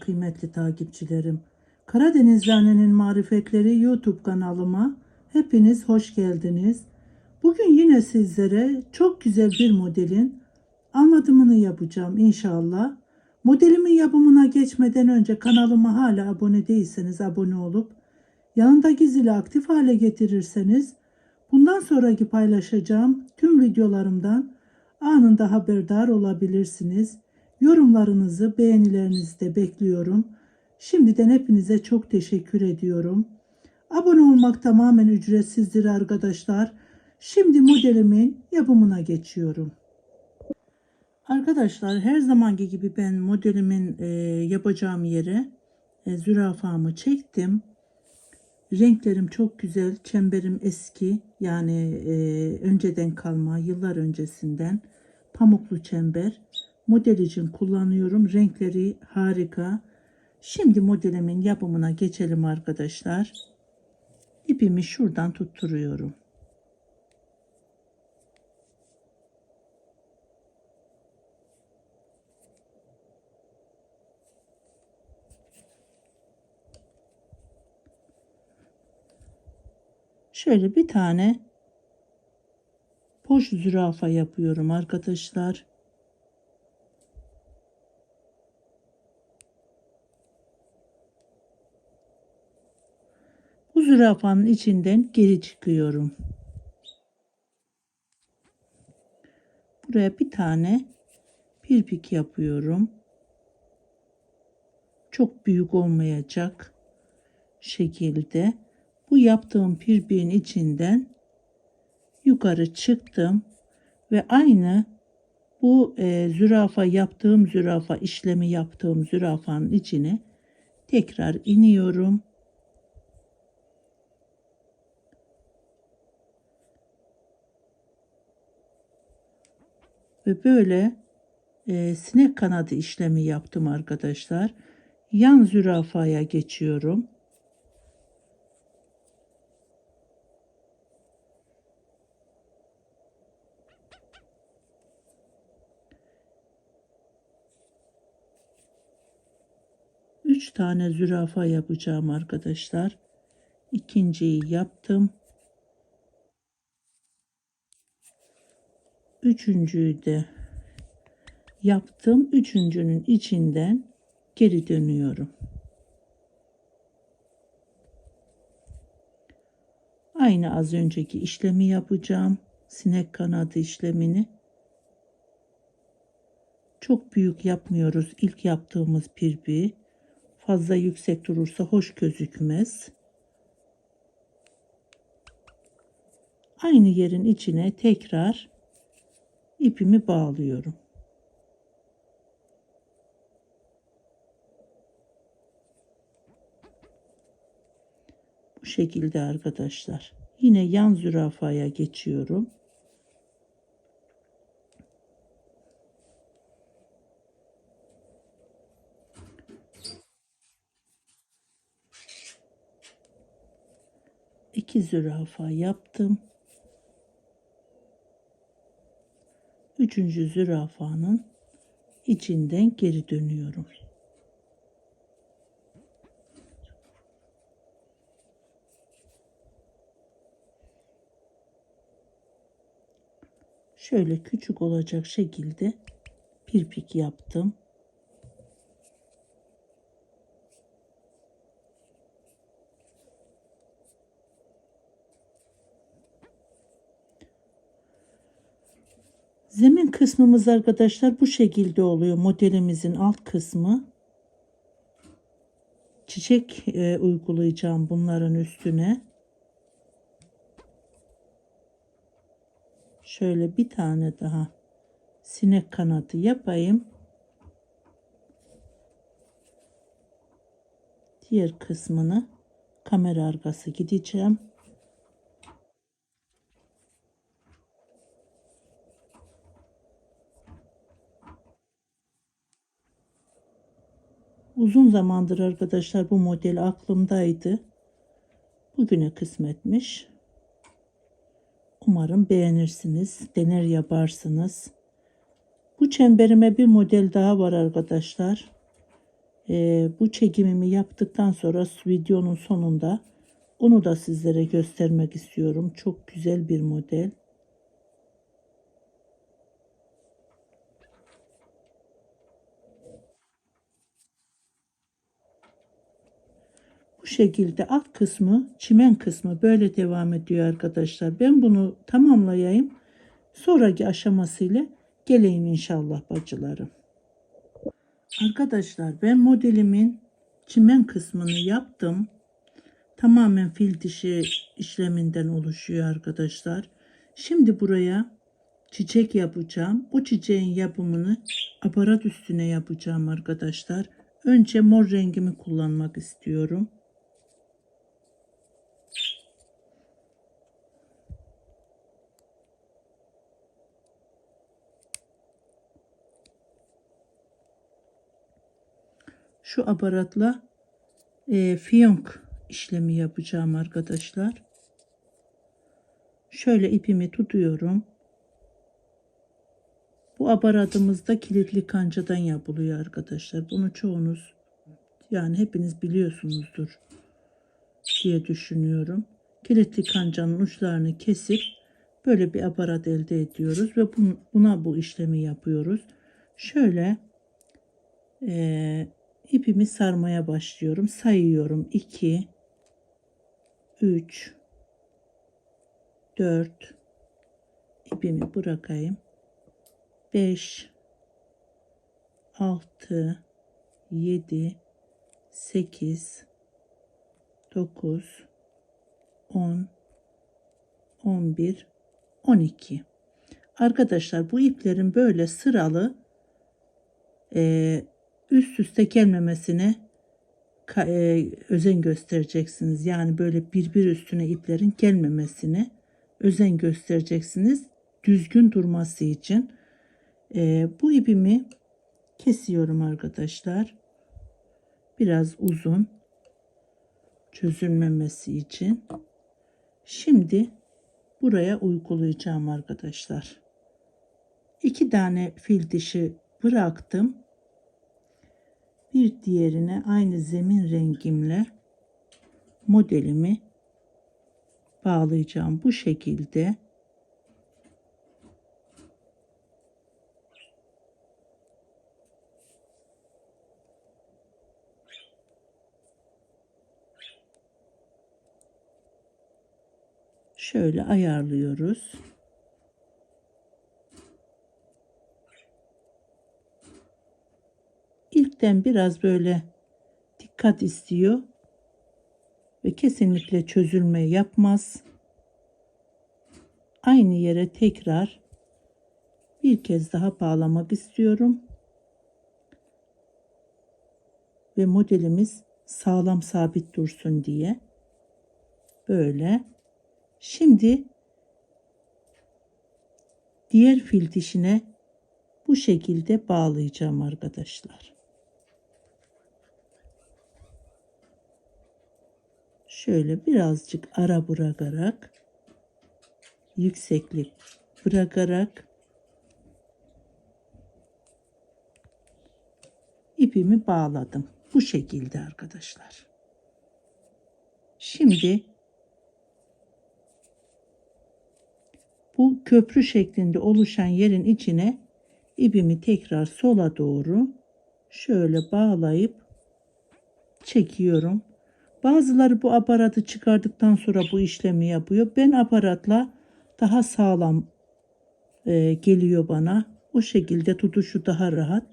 kıymetli takipçilerim. Karadeniz Rane'nin Marifetleri YouTube kanalıma hepiniz hoş geldiniz. Bugün yine sizlere çok güzel bir modelin anlatımını yapacağım inşallah. Modelimin yapımına geçmeden önce kanalıma hala abone değilseniz abone olup yanındaki zili aktif hale getirirseniz bundan sonraki paylaşacağım tüm videolarımdan anında haberdar olabilirsiniz. Yorumlarınızı, beğenilerinizi de bekliyorum. Şimdiden hepinize çok teşekkür ediyorum. Abone olmak tamamen ücretsizdir arkadaşlar. Şimdi modelimin yapımına geçiyorum. Arkadaşlar her zamanki gibi ben modelimin e, yapacağım yere e, zürafamı çektim. Renklerim çok güzel. Çemberim eski. Yani e, önceden kalma, yıllar öncesinden pamuklu çember. Model için kullanıyorum. Renkleri harika. Şimdi modelimin yapımına geçelim arkadaşlar. İpimi şuradan tutturuyorum. Şöyle bir tane poş zürafa yapıyorum arkadaşlar. Bu zürafanın içinden geri çıkıyorum. Buraya bir tane pirpik yapıyorum. Çok büyük olmayacak şekilde bu yaptığım pirpiğin içinden yukarı çıktım ve aynı bu e, zürafa yaptığım zürafa işlemi yaptığım zürafanın içine tekrar iniyorum. Ve böyle e, sinek kanadı işlemi yaptım arkadaşlar. Yan zürafaya geçiyorum. Üç tane zürafa yapacağım arkadaşlar. İkinciyi yaptım. Üçüncüyü de yaptım. Üçüncünün içinden geri dönüyorum. Aynı az önceki işlemi yapacağım. Sinek kanadı işlemini. Çok büyük yapmıyoruz ilk yaptığımız pirpiği. Fazla yüksek durursa hoş gözükmez. Aynı yerin içine tekrar ipimi bağlıyorum. Bu şekilde arkadaşlar. Yine yan zürafaya geçiyorum. İki zürafa yaptım. Üçüncü zürafanın içinden geri dönüyorum. Şöyle küçük olacak şekilde pirpik yaptım. Zemin kısmımız arkadaşlar bu şekilde oluyor. Modelimizin alt kısmı. Çiçek e, uygulayacağım bunların üstüne. Şöyle bir tane daha sinek kanadı yapayım. Diğer kısmını kamera arkası gideceğim. Uzun zamandır arkadaşlar bu model aklımdaydı. Bugüne kısmetmiş. Umarım beğenirsiniz, dener yaparsınız. Bu çemberime bir model daha var arkadaşlar. Ee, bu çekimimi yaptıktan sonra videonun sonunda onu da sizlere göstermek istiyorum. Çok güzel bir model. Bu şekilde alt kısmı, çimen kısmı böyle devam ediyor arkadaşlar. Ben bunu tamamlayayım. Sonraki aşamasıyla geleyim inşallah bacılarım. Arkadaşlar ben modelimin çimen kısmını yaptım. Tamamen fil dişi işleminden oluşuyor arkadaşlar. Şimdi buraya çiçek yapacağım. Bu çiçeğin yapımını aparat üstüne yapacağım arkadaşlar. Önce mor rengimi kullanmak istiyorum. Şu aparatla e, fiyonk işlemi yapacağım arkadaşlar. Şöyle ipimi tutuyorum. Bu aparatımız da kilitli kancadan yapılıyor arkadaşlar. Bunu çoğunuz yani hepiniz biliyorsunuzdur diye düşünüyorum. Kilitli kancanın uçlarını kesip böyle bir aparat elde ediyoruz ve buna bu işlemi yapıyoruz. Şöyle e, ipimi sarmaya başlıyorum. Sayıyorum. 2 3 4 ipimi bırakayım. 5 6 7 8 9 10 11 12 Arkadaşlar bu iplerin böyle sıralı e, üst üste gelmemesine e, özen göstereceksiniz. Yani böyle birbir üstüne iplerin gelmemesine özen göstereceksiniz. Düzgün durması için. E, bu ipimi kesiyorum arkadaşlar. Biraz uzun çözülmemesi için. Şimdi buraya uygulayacağım arkadaşlar. İki tane fil dişi bıraktım bir diğerine aynı zemin rengimle modelimi bağlayacağım bu şekilde şöyle ayarlıyoruz. İlkten biraz böyle dikkat istiyor ve kesinlikle çözülme yapmaz. Aynı yere tekrar bir kez daha bağlamak istiyorum. Ve modelimiz sağlam sabit dursun diye. Böyle. Şimdi diğer fil dişine bu şekilde bağlayacağım arkadaşlar. Şöyle birazcık ara bırakarak yükseklik bırakarak ipimi bağladım. Bu şekilde arkadaşlar. Şimdi bu köprü şeklinde oluşan yerin içine ipimi tekrar sola doğru şöyle bağlayıp çekiyorum. Bazıları bu aparatı çıkardıktan sonra bu işlemi yapıyor. Ben aparatla daha sağlam e, geliyor bana. O şekilde tutuşu daha rahat.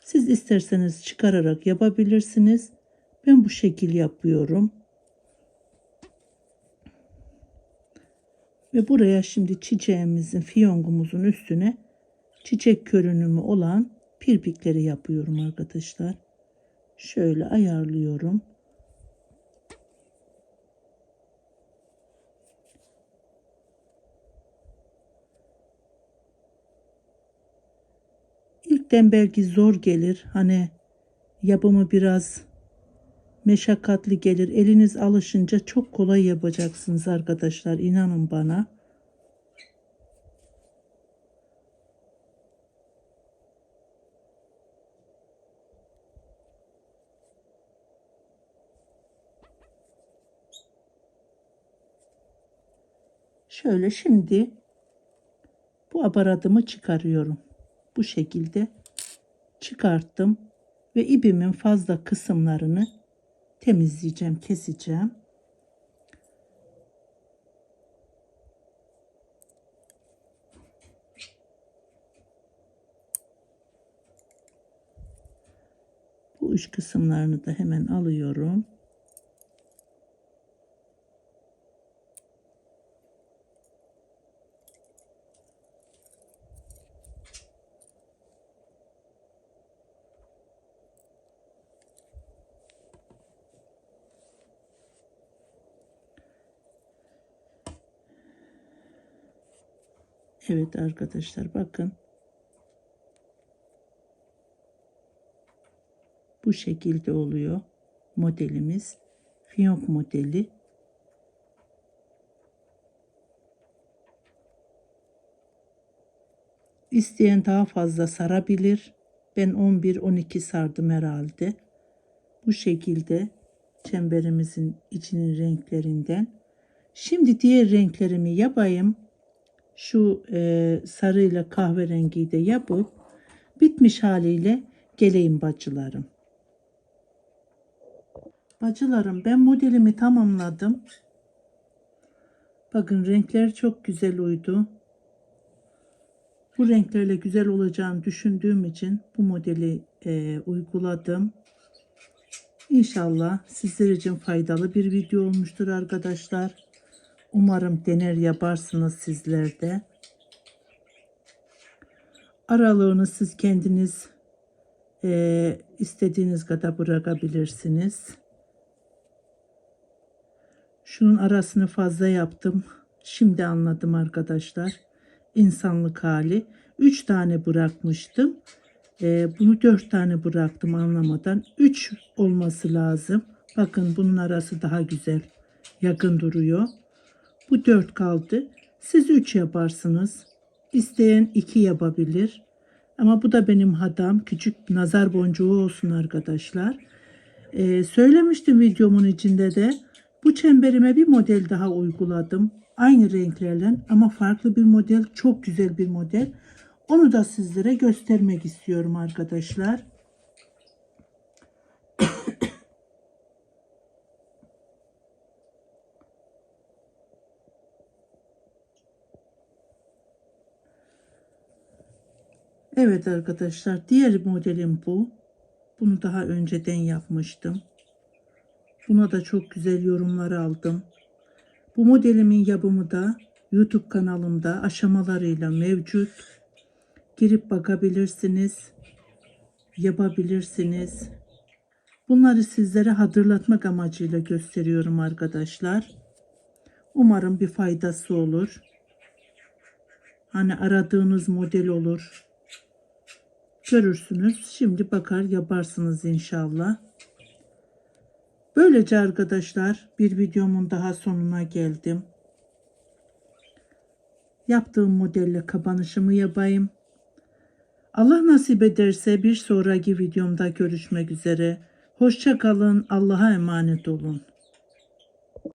Siz isterseniz çıkararak yapabilirsiniz. Ben bu şekil yapıyorum. Ve buraya şimdi çiçeğimizin, fiyongumuzun üstüne çiçek görünümü olan pirpikleri yapıyorum arkadaşlar. Şöyle ayarlıyorum. ilkten belki zor gelir. Hani yapımı biraz meşakkatli gelir. Eliniz alışınca çok kolay yapacaksınız arkadaşlar. İnanın bana. Şöyle şimdi bu aparatımı çıkarıyorum. Bu şekilde çıkarttım ve ipimin fazla kısımlarını temizleyeceğim, keseceğim. Bu uç kısımlarını da hemen alıyorum. Evet arkadaşlar bakın. Bu şekilde oluyor modelimiz. Fiyonk modeli. İsteyen daha fazla sarabilir. Ben 11-12 sardım herhalde. Bu şekilde çemberimizin içinin renklerinden. Şimdi diğer renklerimi yapayım. Şu e, sarıyla kahverengiyi de yapıp bitmiş haliyle geleyim bacılarım. Bacılarım ben modelimi tamamladım. Bakın renkler çok güzel uydu. Bu renklerle güzel olacağını düşündüğüm için bu modeli e, uyguladım. İnşallah sizler için faydalı bir video olmuştur arkadaşlar. Umarım dener yaparsınız sizler de. Aralığını siz kendiniz e, istediğiniz kadar bırakabilirsiniz. Şunun arasını fazla yaptım. Şimdi anladım arkadaşlar. İnsanlık hali. 3 tane bırakmıştım. Ee, bunu 4 tane bıraktım anlamadan. 3 olması lazım. Bakın bunun arası daha güzel. Yakın duruyor. Bu 4 kaldı. Siz 3 yaparsınız. İsteyen 2 yapabilir. Ama bu da benim hatam. Küçük nazar boncuğu olsun arkadaşlar. Ee, söylemiştim videomun içinde de. Bu çemberime bir model daha uyguladım. Aynı renklerle ama farklı bir model. Çok güzel bir model. Onu da sizlere göstermek istiyorum arkadaşlar. Evet arkadaşlar diğer modelim bu. Bunu daha önceden yapmıştım. Buna da çok güzel yorumlar aldım. Bu modelimin yapımı da YouTube kanalımda aşamalarıyla mevcut. Girip bakabilirsiniz. Yapabilirsiniz. Bunları sizlere hatırlatmak amacıyla gösteriyorum arkadaşlar. Umarım bir faydası olur. Hani aradığınız model olur. Görürsünüz. Şimdi bakar yaparsınız inşallah. Böylece arkadaşlar bir videomun daha sonuna geldim. Yaptığım modelle kapanışımı yapayım. Allah nasip ederse bir sonraki videomda görüşmek üzere. Hoşça kalın. Allah'a emanet olun.